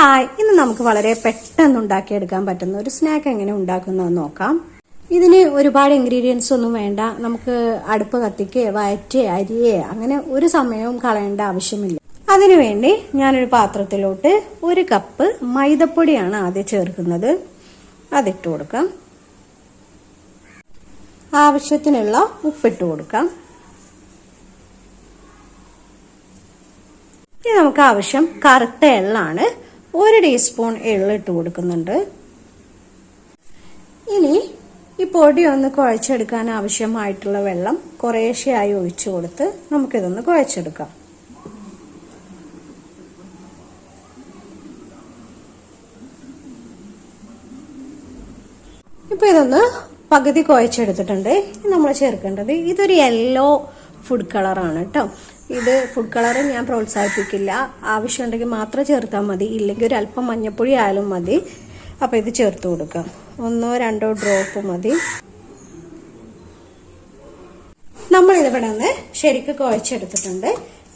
Hi ഇന്ന് നമുക്ക് വളരെ പെട്ടെന്ന് ഉണ്ടാക്കിയെടുക്കാൻ പറ്റുന്ന ഒരു സ്നാക്ക് എങ്ങനെ ഉണ്ടാക്കുന്നതെന്ന് നോക്കാം. ഇതിന് ഒരുപാട് ഇൻഗ്രീഡിയൻസ് ഒന്നും വേണ്ട. നമുക്ക് അടുപ്പ് കത്തിക്കേ വയറ്റേ അരിയേ അങ്ങനെ ഒരു സമയവും കളയേണ്ട ആവശ്യമില്ല. അതിനുവേണ്ടി ഞാനൊരു പാത്രത്തിലോട്ട് ഒരു കപ്പ് മൈദപ്പൊടിയാണ് ആദ്യം ചേർക്കുന്നത്. അതിട്ട് കൊടുക്കാം. ആവശ്യത്തിനുള്ള ഉപ്പിട്ട് കൊടുക്കാം. ഇനി നമുക്ക് ആവശ്യം കറുത്ത എള്ളാണ്. ഒരു ടീസ്പൂൺ എള്ള് ഇട്ട് കൊടുക്കുന്നുണ്ട്. ഇനി ഈ പൊടി ഒന്ന് കുഴച്ചെടുക്കാൻ ആവശ്യമായിട്ടുള്ള വെള്ളം കുറേശ്ശെയായി ഒഴിച്ചു കൊടുത്ത് നമുക്കിതൊന്ന് കുഴച്ചെടുക്കാം. ഇപ്പൊ ഇതൊന്ന് പകുതി കുഴച്ചെടുത്തിട്ടുണ്ട്. നമ്മൾ ചേർക്കേണ്ടത് ഇതൊരു യെല്ലോ ഫുഡ് കളറാണ് കേട്ടോ. ഇത് ഫുഡ് കളർ ഞാൻ പ്രോത്സാഹിപ്പിക്കില്ല. ആവശ്യമുണ്ടെങ്കിൽ മാത്രം ചേർത്താൽ മതി. ഇല്ലെങ്കിൽ ഒരു അല്പം മഞ്ഞപ്പൊടി ആയാലും മതി. അപ്പോൾ ഇത് ചേർത്ത് കൊടുക്കാം. ഒന്നോ രണ്ടോ ഡ്രോപ്പ് മതി. നമ്മൾ ഇതിവിടെ നിന്ന് ശരിക്ക് കുഴച്ചെടുത്തിട്ടുണ്ട്.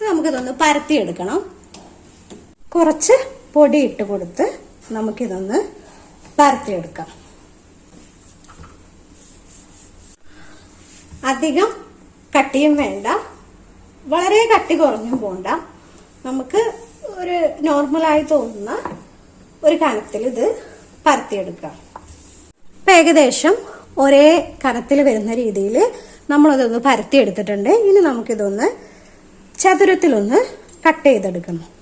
നമുക്കിതൊന്ന് പരത്തിയെടുക്കണം കുറച്ച് പൊടി ഇട്ട് കൊടുത്ത് നമുക്കിതൊന്ന് പരത്തിയെടുക്കാം അധികം കട്ടിയും വേണ്ട. വളരെ കട്ടി കുറഞ്ഞും പോണ്ട. നമുക്ക് ഒരു നോർമലായി തോന്നുന്ന ഒരു കനത്തിൽ ഇത് പരത്തിയെടുക്കാം. ഇപ്പം ഏകദേശം ഒരേ കനത്തിൽ വരുന്ന രീതിയിൽ നമ്മളതൊന്ന് പരത്തിയെടുത്തിട്ടുണ്ട്. ഇനി നമുക്കിതൊന്ന് ചതുരത്തിലൊന്ന് കട്ട് ചെയ്തെടുക്കണം.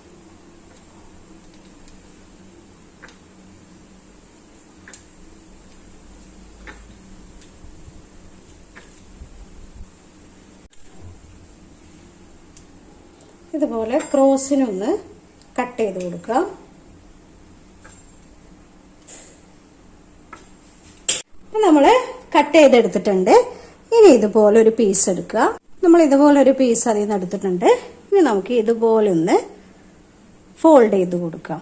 ഇതുപോലെ ക്രോസിനൊന്ന് കട്ട് ചെയ്ത് കൊടുക്കാം നമ്മൾ കട്ട് ചെയ്തെടുത്തിട്ടുണ്ട്. ഇനി ഇതുപോലെ ഒരു പീസ് എടുക്കുക. നമ്മൾ ഇതുപോലെ ഒരു പീസ് അതിൽ നിന്ന് എടുത്തിട്ടുണ്ട്. ഇനി നമുക്ക് ഇതുപോലെ ഒന്ന് ഫോൾഡ് ചെയ്ത് കൊടുക്കാം.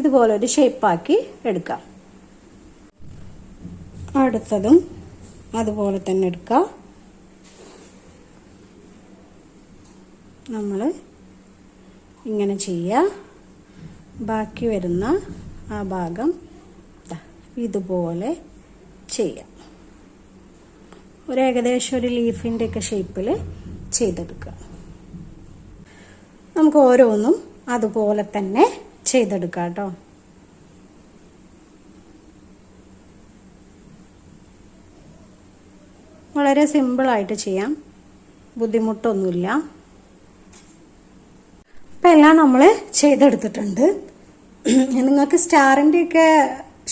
ഇതുപോലെ ഒരു ഷേപ്പാക്കി എടുക്കാം. അടുത്തതും അതുപോലെ തന്നെ എടുക്കാം. നമ്മൾ ഇങ്ങനെ ചെയ്യുക ബാക്കി വരുന്ന ആ ഭാഗം ഇതുപോലെ ചെയ്യാം. ഒരു ഏകദേശം ഒരു ലീഫിന്റെ ഒക്കെ ഷേപ്പിൽ ചെയ്തെടുക്കുക. നമുക്ക് ഓരോന്നും അതുപോലെ തന്നെ ചെയ്തെടുക്കാം കേട്ടോ. വളരെ സിമ്പിളായിട്ട് ചെയ്യാം. ബുദ്ധിമുട്ടൊന്നുമില്ല. അപ്പം എല്ലാം നമ്മൾ ചെയ്തെടുത്തിട്ടുണ്ട്. നിങ്ങൾക്ക് സ്റ്റാറിന്റെ ഒക്കെ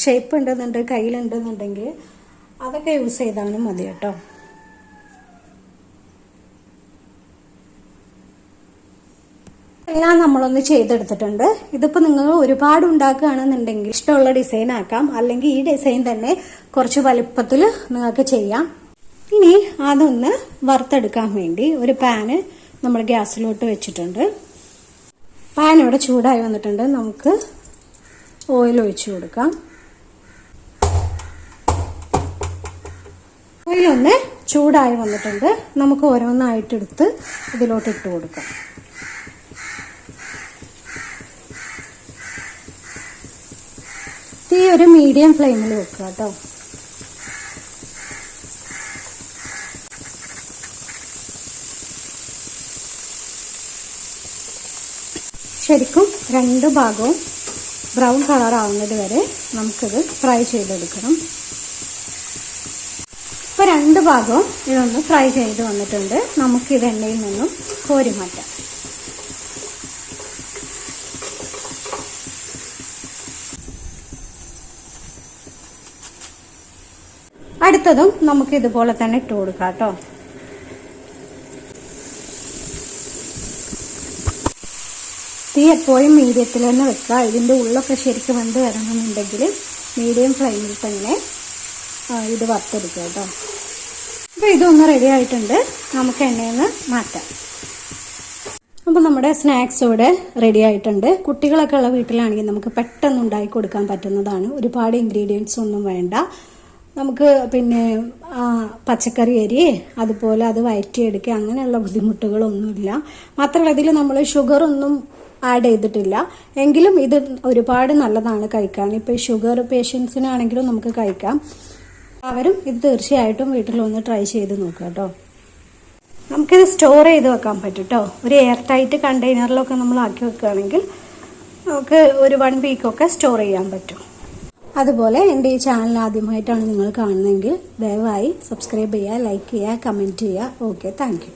ഷേപ്പ് ഉണ്ടെന്നുണ്ട് കയ്യിലുണ്ടെന്നുണ്ടെങ്കിൽ അതൊക്കെ യൂസ് ചെയ്താലും മതി കേട്ടോ. എല്ലാം നമ്മളൊന്ന് ചെയ്തെടുത്തിട്ടുണ്ട്. ഇതിപ്പോൾ നിങ്ങൾ ഒരുപാട് ഉണ്ടാക്കുകയാണെന്നുണ്ടെങ്കിൽ ഇഷ്ടമുള്ള ഡിസൈൻ ആക്കാം. അല്ലെങ്കിൽ ഈ ഡിസൈൻ തന്നെ കുറച്ച് വലുപ്പത്തിൽ നിങ്ങൾക്ക് ചെയ്യാം. ഇനി അതൊന്ന് വറുത്തെടുക്കാൻ വേണ്ടി ഒരു പാന് നമ്മൾ ഗ്യാസിലോട്ട് വെച്ചിട്ടുണ്ട്. പാൻ ഇവിടെ ചൂടായി വന്നിട്ടുണ്ട്. നമുക്ക് ഓയിൽ ഒഴിച്ചു കൊടുക്കാം. ഓയിലൊന്ന് ചൂടായി വന്നിട്ടുണ്ട്. നമുക്ക് ഓരോന്നായിട്ടെടുത്ത് ഇതിലോട്ട് ഇട്ട് കൊടുക്കാം. തീ ഒരു മീഡിയം ഫ്ലെയിമിൽ വെക്കുക കേട്ടോ. ശരിക്കും രണ്ട് ഭാഗവും ബ്രൗൺ കളർ ആവുന്നത് വരെ നമുക്കിത് ഫ്രൈ ചെയ്തെടുക്കണം. ഇപ്പോൾ രണ്ട് ഭാഗവും ഇതൊന്ന് ഫ്രൈ ചെയ്ത് വന്നിട്ടുണ്ട്. നമുക്ക് ഇത് എണ്ണയിൽ നിന്നും കോരി മാറ്റാം അടുത്തതും നമുക്ക് ഇതുപോലെ തന്നെ ഇട്ട് കൊടുക്കാം കേട്ടോ. തീ എപ്പോഴും മീഡിയത്തിൽ തന്നെ വെക്കുക. ഇതിന്റെ ഉള്ളൊക്കെ ശരിക്കും വെന്ത് വരണമെന്നുണ്ടെങ്കിൽ മീഡിയം ഫ്ലെയിമിൽ തന്നെ ഇത് വറുത്തെടുക്കുക കേട്ടോ. അപ്പോൾ ഇതൊന്ന് റെഡി ആയിട്ടുണ്ട്. നമുക്ക് എണ്ണയിൽ മാറ്റാം. അപ്പോൾ നമ്മുടെ സ്നാക്സ് ഇവിടെ റെഡി ആയിട്ടുണ്ട്. കുട്ടികളൊക്കെ ഉള്ള വീട്ടിലാണെങ്കിൽ നമുക്ക് പെട്ടെന്ന് ഉണ്ടാക്കി കൊടുക്കാൻ പറ്റുന്നതാണ്. ഒരുപാട് ഇൻഗ്രീഡിയൻസ് ഒന്നും വേണ്ട. നമുക്ക് പിന്നെ പച്ചക്കറി അരി അതുപോലെ അത് വയറ്റിയെടുക്കുക അങ്ങനെയുള്ള ബുദ്ധിമുട്ടുകളൊന്നുമില്ല. മാത്രമല്ല ഇതിൽ നമ്മൾ ഷുഗറൊന്നും ആഡ് ചെയ്തിട്ടില്ല. എങ്കിലും ഇത് ഒരുപാട് നല്ലതാണ് കഴിക്കാൻ. ഇപ്പോൾ ഷുഗർ പേഷ്യൻസിനാണെങ്കിലും നമുക്ക് കഴിക്കാം. അവരും ഇത് തീർച്ചയായിട്ടും വീട്ടിലൊന്ന് ട്രൈ ചെയ്ത് നോക്കുക കേട്ടോ. നമുക്കിത് സ്റ്റോർ ചെയ്ത് വെക്കാൻ പറ്റും കേട്ടോ ഒരു എയർ ടൈറ്റ് കണ്ടെയ്നറിലൊക്കെ നമ്മൾ ആക്കി വെക്കുകയാണെങ്കിൽ നമുക്ക് ഒരു വൺ വീക്കൊക്കെ സ്റ്റോർ ചെയ്യാൻ പറ്റും. അതുപോലെ എന്റെ ഈ ചാനൽ ആദ്യമായിട്ടാണ് നിങ്ങൾ കാണുന്നതെങ്കിൽ ദയവായി സബ്സ്ക്രൈബ് ചെയ്യുക ലൈക്ക് ചെയ്യുക കമന്റ് ചെയ്യുക. Okay thank